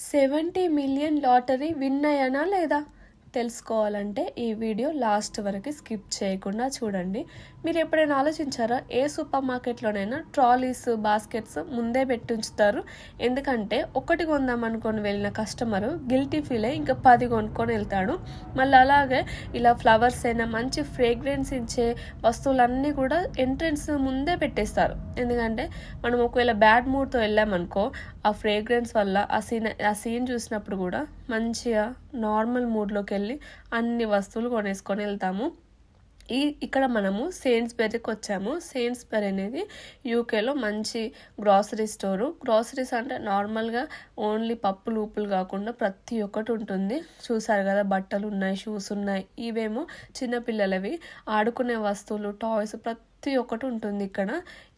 Seventy million lottery win అయ్యానా లేదా? తెలుసుకోవాలంటే ఈ వీడియో లాస్ట్ వరకు స్కిప్ చేయకుండా చూడండి. మీరు ఎప్పుడైనా ఆలోచించారా ఏ సూపర్ మార్కెట్లోనైనా ట్రాలీస్ బాస్కెట్స్ ముందే పెట్టి ఉంచుతారు ఎందుకంటే ఒకటి కొందాం అనుకొని వెళ్ళిన కస్టమర్ గిల్టీ ఫీల్ అయ్యి ఇంకా పది కొనుక్కొని వెళ్తాడు. మళ్ళీ అలాగే ఇలా ఫ్లవర్స్ అయినా మంచి ఫ్రేగ్రెన్స్ ఇచ్చే వస్తువులన్నీ కూడా ఎంట్రెన్స్ ముందే పెట్టేస్తారు. ఎందుకంటే మనం ఒకవేళ బ్యాడ్ మూడ్తో వెళ్ళామనుకో ఆ ఫ్రేగ్రెన్స్ వల్ల ఆ సీన్ ఆ సీన్ చూసినప్పుడు కూడా మంచిగా నార్మల్ మూడ్లోకి వెళ్ళి అన్ని వస్తువులు కొనేసుకొని వెళ్తాము. ఈ ఇక్కడ మనము సేన్స్బెర్రీకి వచ్చాము. సేన్స్బెర్రీ అనేది యూకేలో మంచి గ్రాసరీ స్టోరు గ్రాసరీస్ అంటే నార్మల్గా ఓన్లీ పప్పులు ఊపులు కాకుండా ప్రతి ఒక్కటి ఉంటుంది. చూసారు కదా బట్టలు ఉన్నాయి షూస్ ఉన్నాయి. ఇవేమో చిన్నపిల్లలవి ఆడుకునే వస్తువులు టాయ్స్ ప్రతి ప్రతి ఒక్కటి ఉంటుంది ఇక్కడ.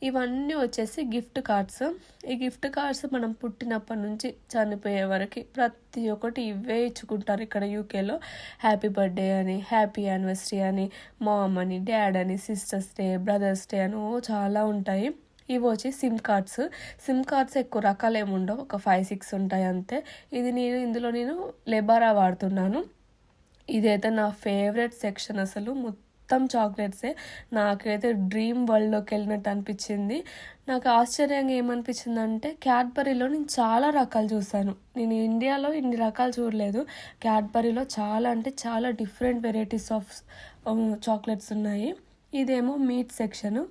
ఇవన్నీ వచ్చేసి గిఫ్ట్ కార్డ్స్. ఈ గిఫ్ట్ కార్డ్స్ మనం పుట్టినప్పటి నుంచి చనిపోయే వరకు ప్రతి ఒక్కటి ఇవే ఇచ్చుకుంటారు ఇక్కడ యూకేలో హ్యాపీ బర్త్డే అని హ్యాపీ యానివర్సరీ అని మామ్ అని డాడ్ అని సిస్టర్స్ డే బ్రదర్స్ డే అని ఓ చాలా ఉంటాయి. ఇవి వచ్చి సిమ్ కార్డ్స్ సిమ్ కార్డ్స్ ఎక్కువ రకాలు ఏమి ఉండవు. ఒక ఫైవ్ సిక్స్ ఉంటాయి అంతే. ఇది నేను ఇందులో నేను లెబారా వాడుతున్నాను. ఇదైతే నా ఫేవరెట్ సెక్షన్ అసలు మొత్తం చాక్లెట్సే. నాకైతే డ్రీమ్ వరల్డ్లోకి వెళ్ళినట్టు అనిపించింది. నాకు ఆశ్చర్యంగా ఏమనిపించింది అంటే క్యాడ్బరీలో నేను చాలా రకాలు చూశాను. నేను ఇండియాలో ఇన్ని రకాలు చూడలేదు. క్యాడ్బరీలో చాలా అంటే చాలా డిఫరెంట్ వెరైటీస్ ఆఫ్ చాక్లెట్స్ ఉన్నాయి. ఇదేమో మీట్ సెక్షను.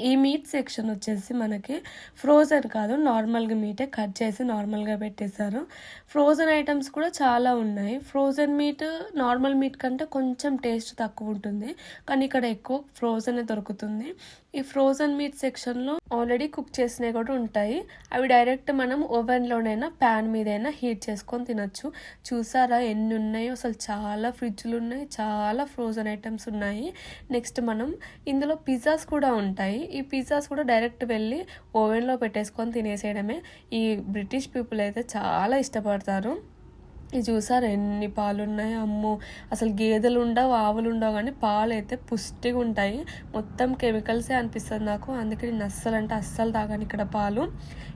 ఈ మీట్ సెక్షన్ వచ్చేసి మనకి ఫ్రోజన్ కాదు నార్మల్గా మీటే కట్ చేసి నార్మల్గా పెట్టేశారు. ఫ్రోజన్ ఐటమ్స్ కూడా చాలా ఉన్నాయి. ఫ్రోజన్ మీట్ నార్మల్ మీట్ కంటే కొంచెం టేస్ట్ తక్కువ ఉంటుంది. కానీ ఇక్కడ ఎక్కువ ఫ్రోజనే దొరుకుతుంది. ఈ ఫ్రోజన్ మీట్ సెక్షన్లో ఆల్రెడీ కుక్ చేసినవి కూడా ఉంటాయి. అవి డైరెక్ట్ మనం ఓవెన్లోనైనా ప్యాన్ మీదైనా హీట్ చేసుకొని తినచ్చు. చూసారా ఎన్ని ఉన్నాయో? అసలు చాలా ఫ్రిడ్జ్లు ఉన్నాయి చాలా ఫ్రోజన్ ఐటమ్స్ ఉన్నాయి. నెక్స్ట్ మనం ఇందులో పిజ్జాస్ కూడా ఉంటాయి. ఈ పిజ్జాస్ కూడా డైరెక్ట్ వెళ్ళి ఓవెన్లో పెట్టేసుకొని తినేసేయడమే. ఈ బ్రిటిష్ పీపుల్ అయితే చాలా ఇష్టపడతారు. ఇది చూసారు? ఎన్ని పాలు ఉన్నాయి అమ్మో. అసలు గేదెలు ఉండవు ఆవులు ఉండవు కానీ పాలు అయితే పుష్టిగా ఉంటాయి. మొత్తం కెమికల్సే అనిపిస్తుంది నాకు. అందుకే నేను అస్సలు అంటే అస్సలు తాగాను ఇక్కడ పాలు.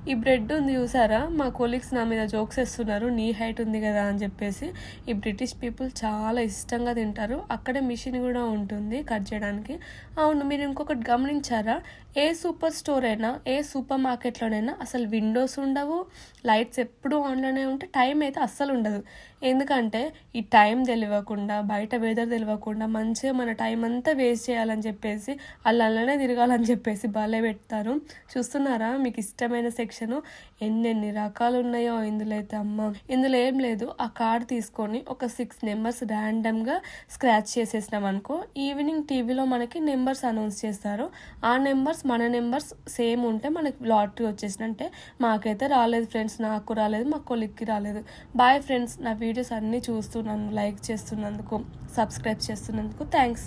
ఈ బ్రెడ్ ఉంది చూసారా? మా కొలీగ్స్ నా మీద జోక్స్ వేస్తున్నారు. నీ హైట్ ఉంది కదా అని చెప్పేసి. ఈ బ్రిటిష్ పీపుల్ చాలా ఇష్టంగా తింటారు. అక్కడే మిషన్ కూడా ఉంటుంది కట్ చేయడానికి. అవును మీరు ఇంకొకటి గమనించారా? ఏ సూపర్ స్టోర్ అయినా ఏ సూపర్ మార్కెట్లోనైనా అసలు విండోస్ ఉండవు లైట్స్ ఎప్పుడు ఆన్లోనే ఉంటే టైం అయితే అస్సలు ఉండదు. ఎందుకంటే ఈ టైం తెలియకుండా బయట వెదర్ తెలియకుండా మంచిగా మన టైం అంతా వేస్ట్ చేయాలని చెప్పేసి అల్లనే తిరగాలని చెప్పేసి భలే పెడతారు. చూస్తున్నారా? మీకు ఇష్టమైన సెక్షను ఎన్నెన్ని రకాలు ఉన్నాయో ఇందులో అయితే అమ్మ. ఇందులో ఏం లేదు. ఆ కార్డ్ తీసుకొని ఒక సిక్స్ నెంబర్స్ ర్యాండమ్గా స్క్రాచ్ చేసేసినాం అనుకో ఈవినింగ్ టీవీలో మనకి నెంబర్స్ అనౌన్స్ చేస్తారు. ఆ నెంబర్స్ మన నెంబర్స్ సేమ్ ఉంటే మనకి లాటరీ వచ్చేసినంటే మాకైతే రాలేదు ఫ్రెండ్స్ నాకు రాలేదు మా కొలిక్కి రాలేదు. బాయ్ ఫ్రెండ్స్ నా వీడియోస్ అన్నీ చూస్తున్నందుకు లైక్ చేస్తున్నందుకు సబ్స్క్రైబ్ చేస్తున్నందుకు థ్యాంక్స్.